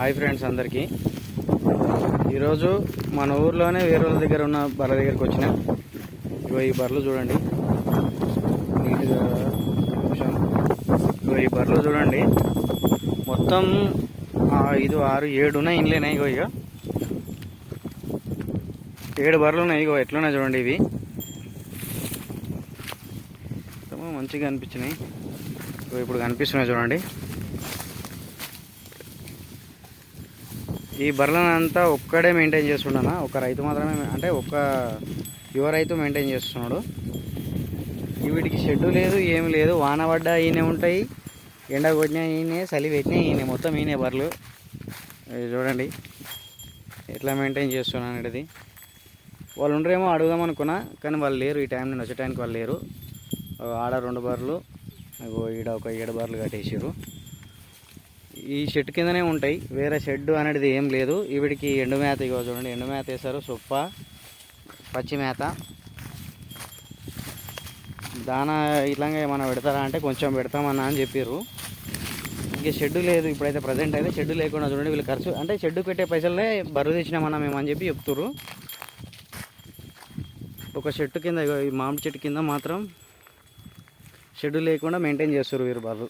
Hi friends అందరికీ. ఈరోజు మన ఊర్లోనే వేరే వాళ్ళ దగ్గర ఉన్న బర్రె దగ్గరికి వచ్చినాం. ఇగో ఈ బర్రెలు చూడండి. నీట్గా ఇగో ఈ బర్రెలు చూడండి. మొత్తం ఐదు ఆరు ఏడు ఉన్నాయి ఇండ్లేనాయి ఇగో ఇక ఏడు బర్రెలు ఉన్నాయి ఇగో ఎట్లున్నాయి చూడండి ఇవి. మంచిగా అనిపించినాయి. ఇప్పుడు కనిపిస్తున్నాయి చూడండి. ఈ బర్రెలను అంతా ఒక్కడే మెయింటైన్ చేస్తుండనా? ఒక రైతు మాత్రమే అంటే ఒక్క యువ రైతు మెయింటైన్ చేస్తున్నాడు. వీటికి షెడ్డు లేదు ఏం లేదు. వాన పడ్డా ఈయనే ఉంటాయి ఎండ కొట్టినా ఈయనే చలి పెట్టినా ఈయనే. మొత్తం ఈయనే బర్రెలు. చూడండి ఎట్లా మెయింటైన్ చేస్తున్నాను అనేది. వాళ్ళు ఉండరేమో అడుగుదాం అనుకున్నా కానీ వాళ్ళు లేరు. ఈ టైం నేను వచ్చే టైంకి వాళ్ళు లేరు. ఆడ రెండు బర్రెలు ఈడ ఒక ఏడు బర్రెలు కట్టేసారు ఈ షెడ్ కిందనే ఉంటాయి. వేరే షెడ్ అనేది ఏం లేదు. వీడికి ఎండు మేత ఇగో చూడండి. ఎండు మేత వేస్తారు సుప్ప పచ్చి మేత. దానా ఇట్లాగా ఏమైనా పెడతారా అంటే కొంచెం పెడతామన్నా అని చెప్పారు ఇంకా షెడ్ లేదు. ఇప్పుడైతే ప్రజెంట్ అయితే షెడ్ లేకుండా చూడండి. వీళ్ళు ఖర్చు అంటే షెడ్ పెట్టే పైసలే బరువు తెచ్చినామన్నా మేము అని చెప్పి చెప్తురు ఒక చెట్టు కింద ఈ మామిడి చెట్టు కింద మాత్రం షెడ్ లేకుండా మెయింటైన్ చేస్తారు వీరు బర్రు